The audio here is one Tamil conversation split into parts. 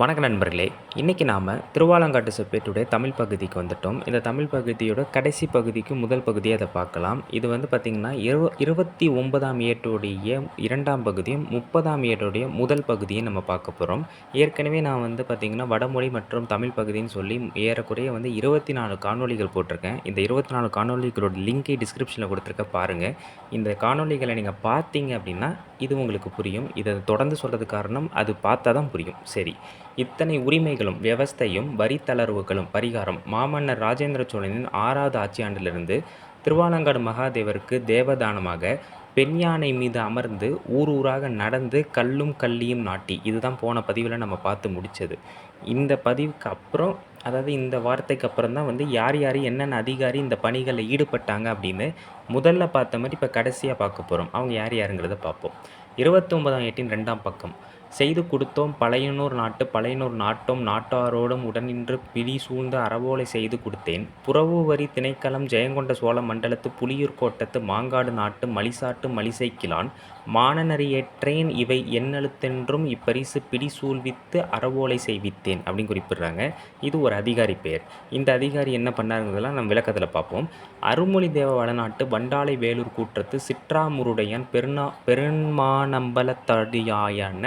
வணக்கம் நண்பர்களே. இன்றைக்கி நாம் திருவாலங்காட்டு செப்பேட்டுடைய தமிழ் பகுதிக்கு வந்துட்டோம். இந்த தமிழ் பகுதியோட கடைசி பகுதிக்கு முதல் பகுதியை அதை பார்க்கலாம். இது வந்து பார்த்திங்கன்னா இரு இருபத்தி ஒன்பதாம் ஏட்டுடைய இரண்டாம் பகுதியும் முப்பதாம் ஏட்டுடைய முதல் பகுதியும் நம்ம பார்க்க போகிறோம் ஏற்கனவே நான் வந்து பார்த்திங்கன்னா வடமொழி மற்றும் தமிழ் பகுதின்னு சொல்லி ஏறக்குறைய வந்து இருபத்தி நாலு காணொளிகள் போட்டிருக்கேன். இந்த இருபத்தி நாலு காணொலிகளோட லிங்கை டிஸ்கிரிப்ஷனில் கொடுத்துருக்க பாருங்கள் இந்த காணொளிகளை நீங்கள் பார்த்தீங்க அப்படின்னா இது உங்களுக்கு புரியும். இதை தொடர்ந்து சொல்கிறது காரணம் அது பார்த்தா தான் புரியும். சரி. இத்தனை உரிமைகளும் வியவஸ்தையும் வரி தளர்வுகளும் பரிகாரம் மாமன்னர் ராஜேந்திர சோழனின் ஆறாவது ஆட்சியாண்டிலிருந்து திருவாலங்காடு மகாதேவருக்கு தேவதானமாக பெண் யானை மீது அமர்ந்து ஊர் ஊராக நடந்து கல்லும் கல்லியும் நாட்டி இதுதான் போன பதிவில் நம்ம பார்த்து முடித்தது இந்த பதிவுக்கு அப்புறம் அதாவது இந்த வார்த்தைக்கு அப்புறம் தான் வந்து யார் யார் என்னென்ன அதிகாரி இந்த பணிகளில் ஈடுபட்டாங்க அப்படின்னு முதல்ல பார்த்த மாதிரி இப்போ கடைசியாக பார்க்க போகிறோம் அவங்க யார் யாருங்கிறத பார்ப்போம். இருபத்தொன்பதாம் எட்டின் ரெண்டாம் பக்கம். செய்து கொடுத்தோம். பழையனூர் நாட்டு பழையனூர் நாட்டோம். நாட்டாரோடும் உடனின்று பிடி சூழ்ந்து அறவோலை செய்து கொடுத்தேன். புறவு வரி திணைக்களம் ஜெயங்கொண்ட சோழ மண்டலத்து புலியூர் கோட்டத்து மாங்காடு நாட்டு மலிசாட்டு மலிசைக்கிலான் மானநறியேற்றேன் இவை என்னெழுத்தென்றும் இப்பரிசு பிடி சூழ்வித்து அறவோலை செய்வித்தேன் அப்படின்னு குறிப்பிடுறாங்க. இது ஒரு அதிகாரி பெயர். இந்த அதிகாரி என்ன பண்ணாருங்கிறதெல்லாம் நம்ம விளக்கத்தில் பார்ப்போம். அருள்மொழி தேவ வளநாட்டு வண்டாளை வேலூர் கூற்றத்து சிற்றாமுருடையான் பெருநா பெருமானம்பலத்தடியாயான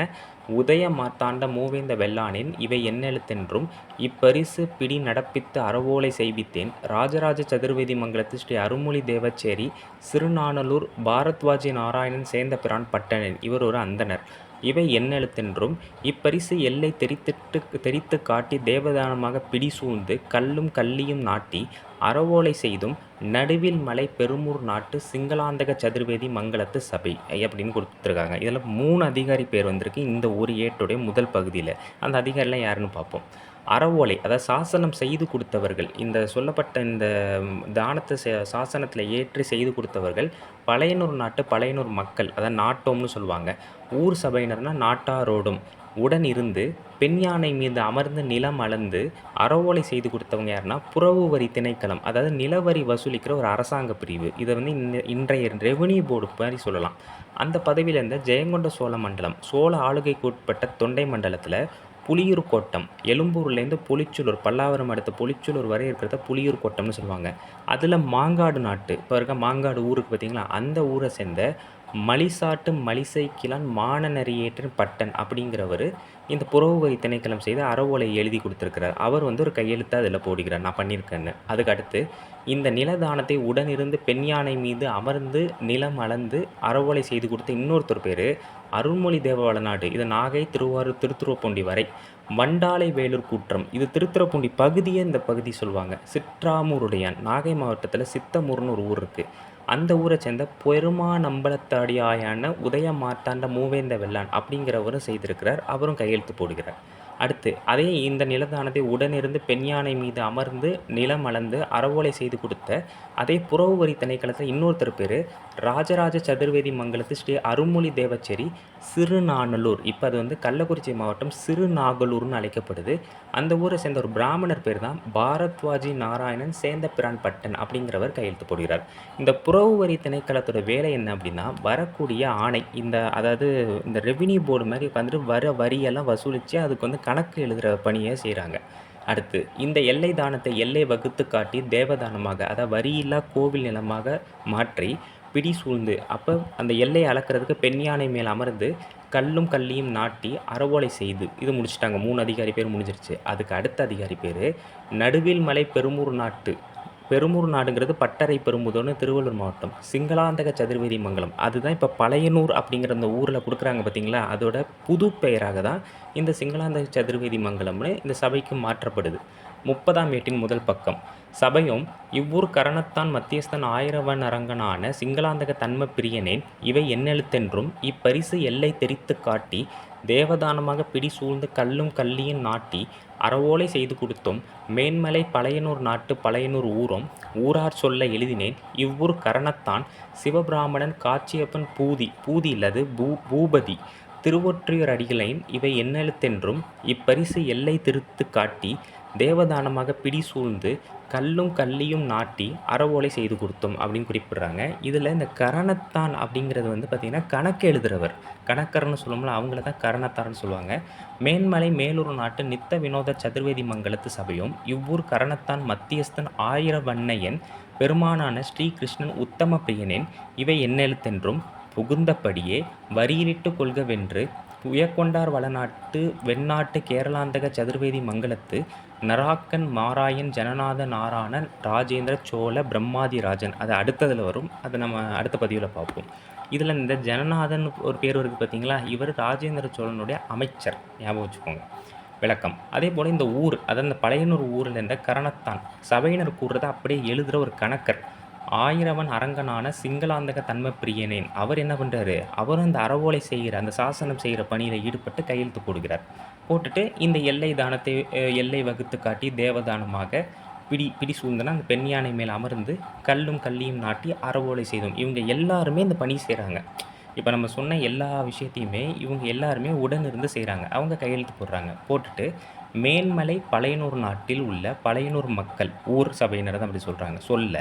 உதய மார்த்தாண்ட மூவேந்த வெள்ளானின் இவை என்னெழுத்தென்றும் இப்பரிசு பிடி நடப்பித்து அறவோலை செய்வித்தேன். ராஜராஜ சதுர்வேதி மங்கலத்து ஸ்ரீ அருள்மொழி தேவச்சேரி சிறுநானலூர் பாரத்வாஜி நாராயணன் சேர்ந்த பிரான் பட்டணன். இவர் ஒரு அந்தனர் இவை என்னெழுத்தென்றும் இப்பரிசு எல்லை தெரித்திட்டு தெரித்து காட்டி தேவதானமாக பிடி சூழ்ந்து கல்லும் கல்லியும் நாட்டி அறவோலை செய்தும் நடுவில் மலை பெருமூர் நாட்டு சிங்களாந்தக சதுர்வேதி மங்களத்து சபை அப்படின்னு கொடுத்துருக்காங்க. இதில் மூணு அதிகாரி பேர் வந்திருக்கு இந்த ஒரு ஏட்டுடைய முதல் பகுதியில். அந்த அதிகாரிலாம் யாருன்னு பார்ப்போம். அறவோலை அதாவது சாசனம் செய்து கொடுத்தவர்கள் இந்த சொல்லப்பட்ட இந்த தானத்தை சாசனத்தில் ஏற்றி செய்து கொடுத்தவர்கள் பழையனூர் நாட்டு பழையனூர் மக்கள் அதாவது நாட்டோம்னு சொல்லுவாங்க. ஊர் சபையினர்னால் நாட்டாரோடும் உடன் இருந்து பெண் யானை மீது அமர்ந்து நிலம் அளந்து அறவோலை செய்து கொடுத்தவங்க யாருன்னா புறவு வரி திணைக்களம் அதாவது நிலவரி வசூலிக்கிற ஒரு அரசாங்க பிரிவு. இதை வந்து இந்த இன்றைய ரெவன்யூ போர்டு மாதிரி சொல்லலாம். அந்த பதவியில் இருந்த ஜெயங்கொண்ட சோழ மண்டலம் சோழ ஆளுகைக்கு உட்பட்ட தொண்டை மண்டலத்தில் புலியூர் கோட்டம். எழும்பூர்லேருந்து புலிச்சூலூர் பல்லாவரம் அடுத்த புளிச்சூலூர் வரை இருக்கிறத புலியூர் கோட்டம்னு சொல்லுவாங்க. அதில் மாங்காடு நாட்டு இப்போ இருக்க மாங்காடு ஊருக்கு பார்த்திங்களா அந்த ஊரை சேர்ந்த மலிசாட்டு மலிசை கிளான் பட்டன் அப்படிங்கிறவர் இந்த புறவுகை திணைக்களம் செய்து அறவோலை எழுதி கொடுத்துருக்கிறார். அவர் வந்து ஒரு கையெழுத்தை அதில் போடுகிறார் நான் பண்ணியிருக்கேன்னு. அதுக்கடுத்து இந்த நிலதானத்தை உடனிருந்து பெண் யானை மீது அமர்ந்து நிலம் அளந்து அறவோலை செய்து கொடுத்த இன்னொருத்தர் பேர் அருள்மொழி தேவ வளநாடு இது நாகை திருவாரூர் திருத்துறைப்பூண்டி வரை வண்டாலை வேலூர் கூற்றம். இது திருத்துறைப்பூண்டி பகுதியே இந்த பகுதி சொல்லுவாங்க. சிற்றாமூருடையான் நாகை மாவட்டத்தில் சித்தமூர்னு ஒரு ஊர் இருக்குது அந்த ஊரை சேர்ந்த பெருமா பெருமாநம்பலத்தாடியாயான உதய மார்த்தாண்ட மூவேந்த வெள்ளான் அப்படிங்கிறவரும் செய்திருக்கிறார். அவரும் கையெழுத்து போடுகிறார். அடுத்து அதே இந்த நிலத்தானது உடனிருந்து பெண் யானை மீது அமர்ந்து நிலம் அளந்து அறவோலை செய்து கொடுத்த அதே புறவு வரி திணைக்களத்தில் இன்னொருத்தர் பேர் ராஜராஜ சதுர்வேதி மங்கலத்து ஸ்ரீ அருள்மொழி தேவச்சேரி சிறுநானலூர். இப்போ அது வந்து கள்ளக்குறிச்சி மாவட்டம் சிறுநாகலூர்னு அழைக்கப்படுது. அந்த ஊரை சேர்ந்த ஒரு பிராமணர் பேர் தான் பாரத்வாஜி நாராயணன் சேந்த பிரான் பட்டன் அப்படிங்கிறவர் கையெழுத்து போடுகிறார். இந்த புறவு வரி திணைக்களத்தோட வேலை என்ன அப்படின்னா வரக்கூடிய ஆணை இந்த அதாவது இந்த ரெவின்யூ போர்டு மாதிரி உட்காந்துட்டு வர வரியெல்லாம் வசூலித்து அதுக்கு வந்து கணக்கு எழுதுகிற பணியை செய்கிறாங்க அடுத்து இந்த எல்லை தானத்தை எல்லை வகுத்து காட்டி தேவதானமாக அதாவது வரியில்லா கோவில் நிலமாக மாற்றி பிடி சூழ்ந்து அப்போ அந்த எல்லையை அளக்கிறதுக்கு பெண் யானை மேல் அமர்ந்து கல்லும் கல்லியும் நாட்டி அறவோலை செய்து இது முடிச்சிட்டாங்க. மூணு அதிகாரி பேர் முடிஞ்சிருச்சு. அதுக்கு அடுத்த அதிகாரி பேர் நடுவில் மலை பெருமூர் நாட்டு. பெருமூர் நாடுங்கிறது பட்டறை பெரும்புதோன்னு திருவள்ளூர் மாவட்டம். சிங்களாந்தக சதுர்வேதி மங்கலம். அதுதான் இப்போ பழையனூர் அப்படிங்கிற அந்த ஊரில் கொடுக்குறாங்க பார்த்தீங்களா அதோட புது பெயராக தான் இந்த சிங்களாந்தக சதுர்வேதி மங்கலம்னு இந்த சபைக்கு மாற்றப்படுது. முப்பதாம் ஏட்டின் முதல் பக்கம். சபையும் இவ்வூர் கரணத்தான் மத்தியஸ்தன் ஆயிரவன் அரங்கனான சிங்களாந்தக தன்ம பிரியனேன் இவை என்னெழுத்தென்றும் இப்பரிசு எல்லை தெரித்து காட்டி தேவதானமாக பிடி சூழ்ந்து கல்லும் கல்லியும் நாட்டி அறவோலை செய்து கொடுத்தும் மேன்மலை பழையனூர் நாட்டு பழையனூர் ஊரும் ஊரார் சொல்ல எழுதினேன். இவ்வூர் கரணத்தான் சிவபிராமணன் காட்சியப்பன் பூதி பூதி இல்லது பூ பூபதி. திருவொற்றியூர் அடிகளையும் இவை என்னெழுத்தென்றும் இப்பரிசு எல்லை திருத்து காட்டி தேவதானமாக பிடி சூழ்ந்து கல்லும் கல்லியும் நாட்டி அறவோலை செய்து கொடுத்தோம் அப்படின்னு குறிப்பிட்றாங்க. இதில் இந்த கரணத்தான் அப்படிங்கிறது வந்து பார்த்திங்கன்னா கணக்கு எழுதுகிறவர் கணக்கர்னு சொல்லும்போது அவங்கள தான் கரணத்தார்னு சொல்லுவாங்க. மேன்மலை மேலூர் நாட்டு நித்த வினோத சதுர்வேதி மங்கலத்து சபையும் இவ்வூர் கரணத்தான் மத்தியஸ்தன் ஆயிரவண்ணையன் பெருமானான ஸ்ரீ கிருஷ்ணன் உத்தம பிரியனேன் இவை என்னெழுத்தென்றும் புகுந்தபடியே வரியிலிட்டு கொள்கவென்று உயக்கொண்டார் வளநாட்டு வெண்ணாட்டு கேரளாந்தக சதுர்வேதி மங்கலத்து நராக்கன் மாராயன் ஜனநாத நாராயணன் ராஜேந்திர சோழ பிரம்மாதி ராஜன். அது அடுத்ததில் வரும். அதை நம்ம அடுத்த பதிவில் பார்ப்போம். இதில் இந்த ஜனநாதன் ஒரு பேர் இருக்குது பார்த்தீங்களா இவர் ராஜேந்திர சோழனுடைய அமைச்சர். ஞாபகம் வச்சுக்கோங்க. விளக்கம். அதே போல் இந்த ஊர் அதாவது இந்த பழையனூர் ஊரில் இருந்த கரணத்தான் சபையினர் கூறுறதை அப்படியே எழுதுகிற ஒரு கணக்கர். ஆயிரவன் அரங்கனான சிங்களாந்தக தன்மை பிரியனேன் அவர் என்ன பண்ணுறாரு அவரும் அந்த அறவோலை செய்கிற அந்த சாசனம் செய்கிற பணியில் ஈடுபட்டு கையெழுத்து போடுகிறார். போட்டுட்டு இந்த எல்லை தானத்தை எல்லை வகுத்து காட்டி தேவதானமாக பிடி பிடி சூழ்ந்தனா அந்த பெண் யானை மேல் அமர்ந்து கல்லும் கல்லியும் நாட்டி அறவோலை செய்தோம். இவங்க எல்லாருமே இந்த பணி செய்கிறாங்க இப்போ நம்ம சொன்ன எல்லா விஷயத்தையுமே இவங்க எல்லாருமே உடனிருந்து செய்கிறாங்க அவங்க கையெழுத்து போடுறாங்க. போட்டுட்டு மேன்மலை பழையனூர் நாட்டில் உள்ள பழையனூர் மக்கள் ஊர் சபையினர் தான் அப்படி சொல்கிறாங்க சொல்ல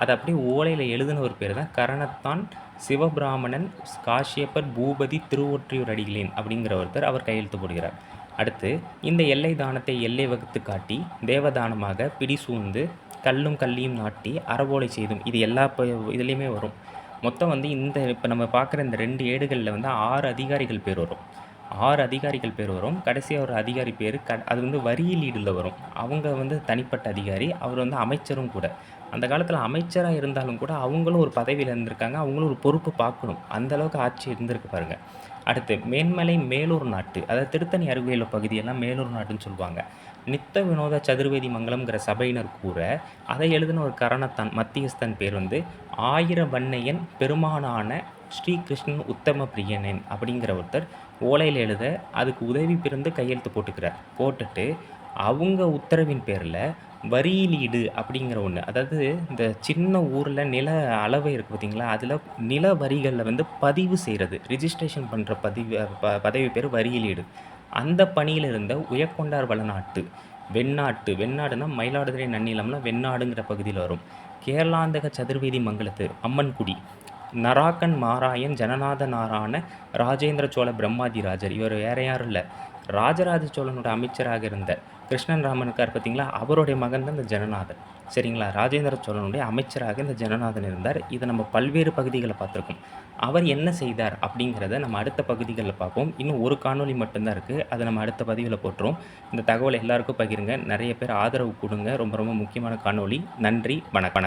அதை அப்படியே ஓலையில் எழுதின ஒரு பேர் தான் கரணத்தான் சிவபிராமணன் காஷ்யப்பர் பூபதி திருவொற்றியூர் அடிகளேன் அப்படிங்கிற ஒருத்தர் அவர் கையெழுத்து போடுகிறார். அடுத்து இந்த எல்லை தானத்தை எல்லை வகுத்து காட்டி தேவதானமாக பிடி சூழ்ந்து கல்லும் கல்லியும் நாட்டி அறவோலை செய்தும் இது எல்லா இதுலேயுமே வரும். மொத்தம் வந்து இந்த இப்போ நம்ம பார்க்குற இந்த ரெண்டு ஏடுகளில் வந்து ஆறு அதிகாரிகள் பேர் வரும். ஆறு அதிகாரிகள் பேர் வரும். கடைசியாக ஒரு அதிகாரி பேர் க அது வந்து வரியிலீடில் வரும். அவங்க வந்து தனிப்பட்ட அதிகாரி அவர் வந்து அமைச்சரும் கூட. அந்த காலத்தில் அமைச்சராக இருந்தாலும் கூட அவங்களும் ஒரு பதவியில் இருந்திருக்காங்க. அவங்களும் ஒரு பொறுப்பு பார்க்கணும் அந்த அளவுக்கு ஆட்சி இருந்திருக்கு பாருங்கள் அடுத்து மேன்மலை மேலூர் நாட்டு அதாவது திருத்தணி அருகிலுள்ள பகுதியெல்லாம் மேலூர் நாட்டுன்னு சொல்லுவாங்க. நித்த வினோத சதுர்வேதி மங்கலம்ங்கிற சபையினர் கூற அதை எழுதின ஒரு கரணத்தான் மத்தியஸ்தன் பேர் வந்து ஆயிர வண்ணையன் பெருமானான ஸ்ரீ கிருஷ்ணன் உத்தம பிரியனன் அப்படிங்கிற ஒருத்தர் ஓலையில் எழுத அதுக்கு உதவி பிறந்து கையெழுத்து போட்டுக்கிறார். போட்டுட்டு அவங்க உத்தரவின் பேரில் வரியிலீடு அப்படிங்கிற ஒன்று அதாவது இந்த சின்ன ஊரில் நில அளவு இருக்குது பார்த்தீங்களா அதில் நில வரிகளில் வந்து பதிவு செய்கிறது ரிஜிஸ்ட்ரேஷன் பண்ணுற பதிவு ப பதவி பேர் வரியிலீடு. அந்த பணியில் இருந்த உயக்கொண்டார் வளநாட்டு வெண்ணாட்டு வெண்ணாடுனா மயிலாடுதுறை நன்னிலம்னா வெண்ணாடுங்கிற பகுதியில் வரும். கேரளாந்தக சதுர்வேதி மங்கலத்து அம்மன்குடி நராக்கன் மாராயன் ஜனநாத நாராயண ராஜேந்திர சோழ பிரம்மாதிராஜர் இவர் வேற யாரும் இல்லை. ராஜராஜ சோழனோட அமைச்சராக இருந்த கிருஷ்ணன் ராமன் இருக்கார் பார்த்தீங்களா அவருடைய மகன் தான் இந்த ஜனநாதன். சரிங்களா? ராஜேந்திர சோழனுடைய அமைச்சராக இந்த ஜனநாதன் இருந்தார். இதை நம்ம பல்வேறு பகுதிகளை பார்த்துருக்கோம். அவர் என்ன செய்தார் அப்படிங்கிறத நம்ம அடுத்த பகுதிகளில் பார்ப்போம். இன்னும் ஒரு காணொளி மட்டும்தான் இருக்குது அதை நம்ம அடுத்த பதிவில் போட்டுரும் இந்த தகவலை எல்லாருக்கும் பகிருங்க. நிறைய பேர் ஆதரவு கொடுங்க. ரொம்ப ரொம்ப முக்கியமான காணொளி. நன்றி. வணக்கம்.